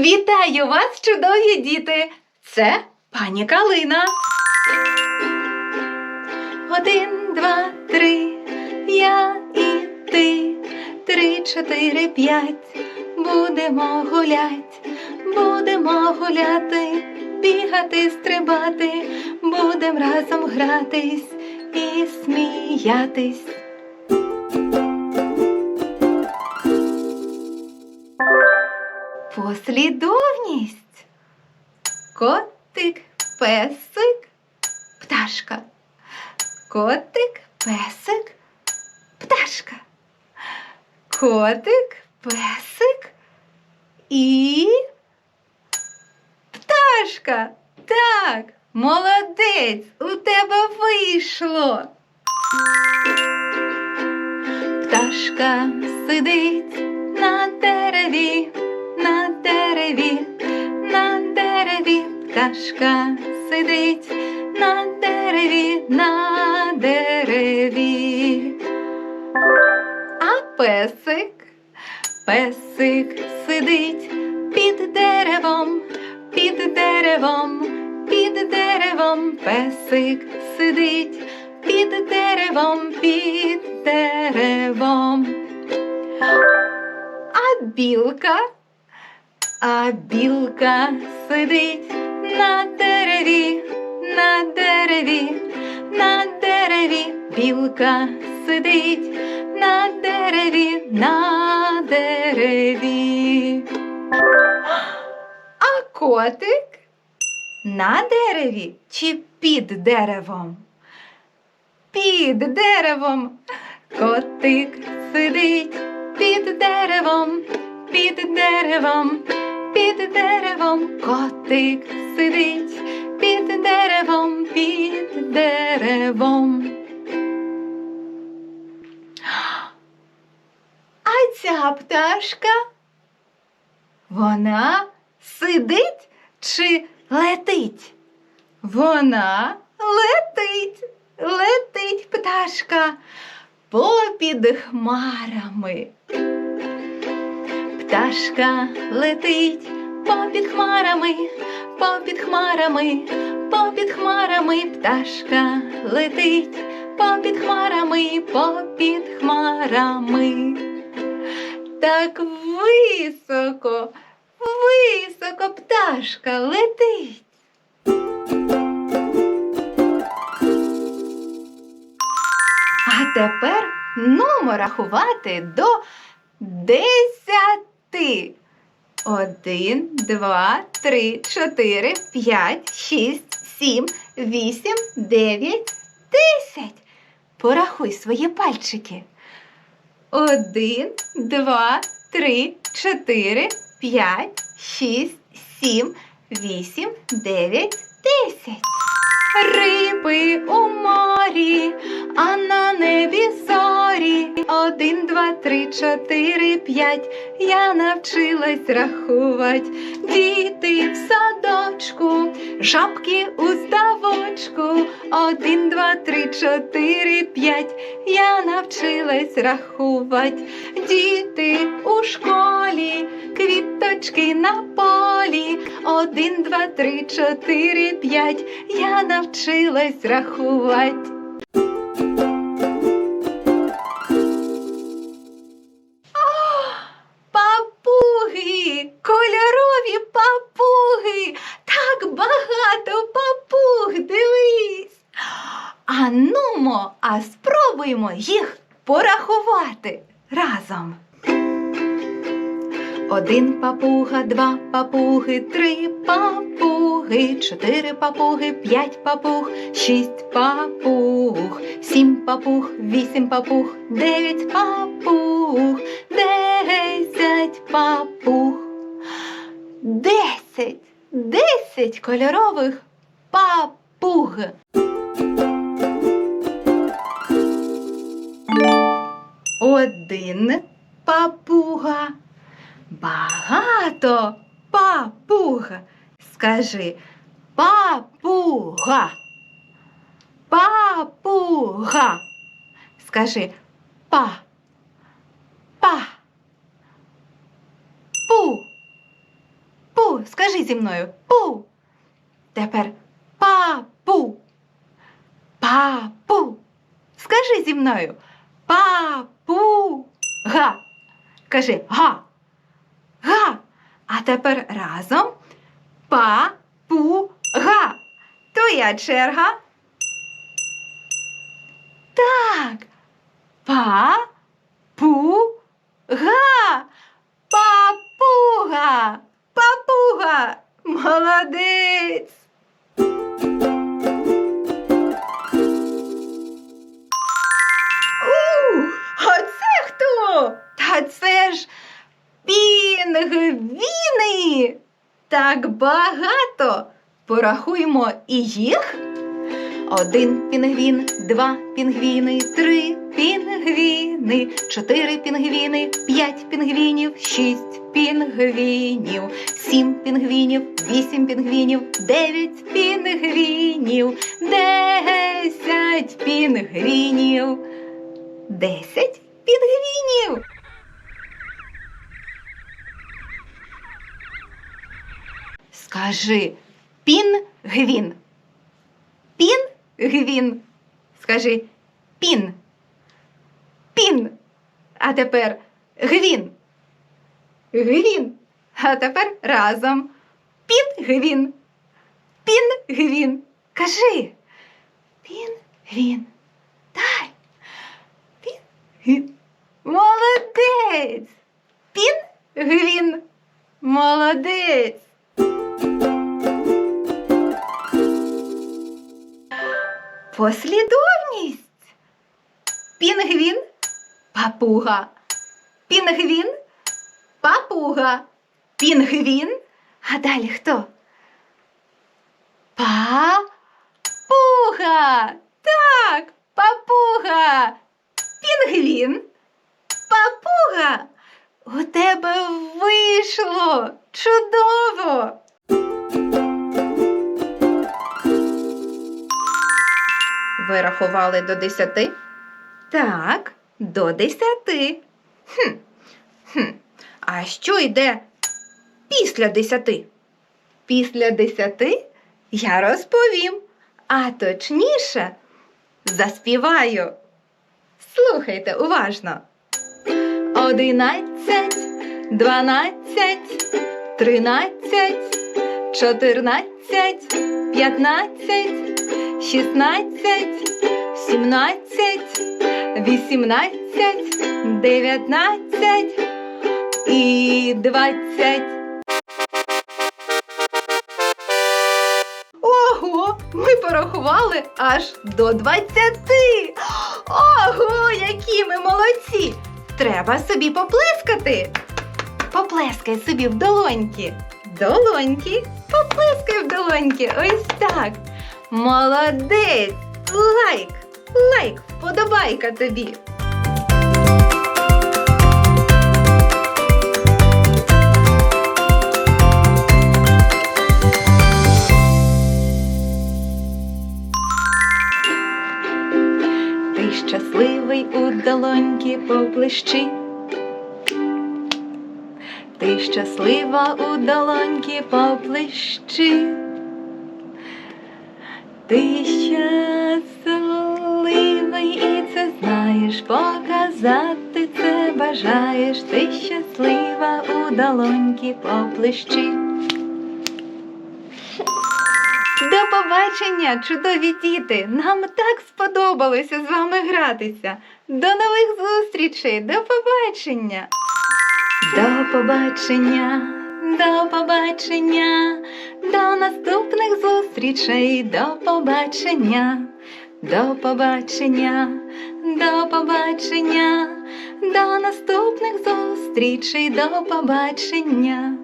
Вітаю вас, чудові діти! Це пані Калина. Один, два, три, я і ти. Три, чотири, п'ять. Будемо гулять, будемо гуляти, бігати, стрибати, будем разом гратись і сміятись. Послідовність. Котик, песик, пташка. Котик, песик, пташка. Котик, песик і пташка. Так, молодець, у тебе вийшло. Пташка сидить на дереві, пташка сидить на дереві, на дереві. А песик, песик сидить під деревом, під деревом, під деревом, песик сидить під деревом, під деревом. А білка, а білка сидить на дереві, на дереві, на дереві, білка сидить на дереві, на дереві. А котик на дереві чи під деревом? Під деревом. Котик сидить під деревом, під деревом, під деревом. Котик сидить під деревом, під деревом. А ця пташка, вона сидить чи летить? Вона летить, летить пташка попід хмарами. Пташка летить попід хмарами, попід хмарами, попід хмарами, пташка летить попід хмарами, попід хмарами. Так високо, високо пташка летить. А тепер нумо рахувати до десяти. Один, два, три, чотири, п'ять, шість, сім, вісім, дев'ять, десять. Порахуй свої пальчики. Один, два, три, чотири, п'ять, шість, сім, вісім, дев'ять, десять. Риби у морі, а на небі. Один, два, три, чотири, п'ять. Я навчилась рахувати. Діти в садочку, жабки у ставочку. Один, два, три, чотири, п'ять. Я навчилась рахувати. Діти у школі, квіточки на полі. Один, два, три, чотири, п'ять. Я навчилась рахувати. Порахувати разом. Один папуга, два папуги, три папуги, чотири папуги, п'ять папуг, шість папуг, сім папуг, вісім папуг, дев'ять папуг, десять папуг. Десять, десять кольорових папуг. Один папуга. Багато папуг. Скажи папуга. Папуга. Скажи па. Па. Пу. Скажи зі мною пу. Тепер папу. Папу. Скажи зі мною папу. Га. Кажи га. Га. А тепер разом па-пу-га. Твоя черга. Так. Па-пу-га. Папуга. Папуга. Молодець. Так багато. Порахуємо і їх. Один пінгвін, два пінгвіни, три пінгвіни, чотири пінгвіни, п'ять пінгвінів, шість пінгвінів, сім пінгвінів, вісім пінгвінів, дев'ять пінгвінів, десять пінгвінів, десять пінгвінів. Скажи пінгвін. Пінгвін. Скажи пін. Пін. А тепер гвін. Гвін. А тепер разом. Пінгвін. Пінгвін. Кажи. Пінгвін. Дай. Пінгвін. Молодець. Пінгвін. Молодець. Послідовність. Пінгвін, папуга. Пінгвін, папуга. Пінгвін. А далі хто? Папуга. Так, папуга. Пінгвін. Папуга. У тебе вийшло. Чудово. Ви рахували до десяти? Так, до десяти. Хм. Хм. А що йде після десяти? Після десяти я розповім, а точніше заспіваю. Слухайте уважно. Одинадцять, дванадцять, тринадцять, чотирнадцять, п'ятнадцять, шістнадцять, сімнадцять, вісімнадцять, дев'ятнадцять і двадцять. Ого, ми порахували аж до двадцяти. Ого, які ми молодці! Треба собі поплескати. Поплескай собі в долоньки. Долоньки, поплескай в долоньки. Ось так. Молодець! Лайк! Лайк! Вподобайка тобі! Ти щасливий у долоньки поплещи. Ти щаслива у долоньки поплещи. Ти щасливий і це знаєш, показати це бажаєш. Ти щаслива у долоньки поплещи. До побачення, чудові діти! Нам так сподобалося з вами гратися. До нових зустрічей, до побачення! До побачення, до побачення, до наступних зустрічей, до побачення, до побачення, до побачення, до наступних зустрічей, до побачення.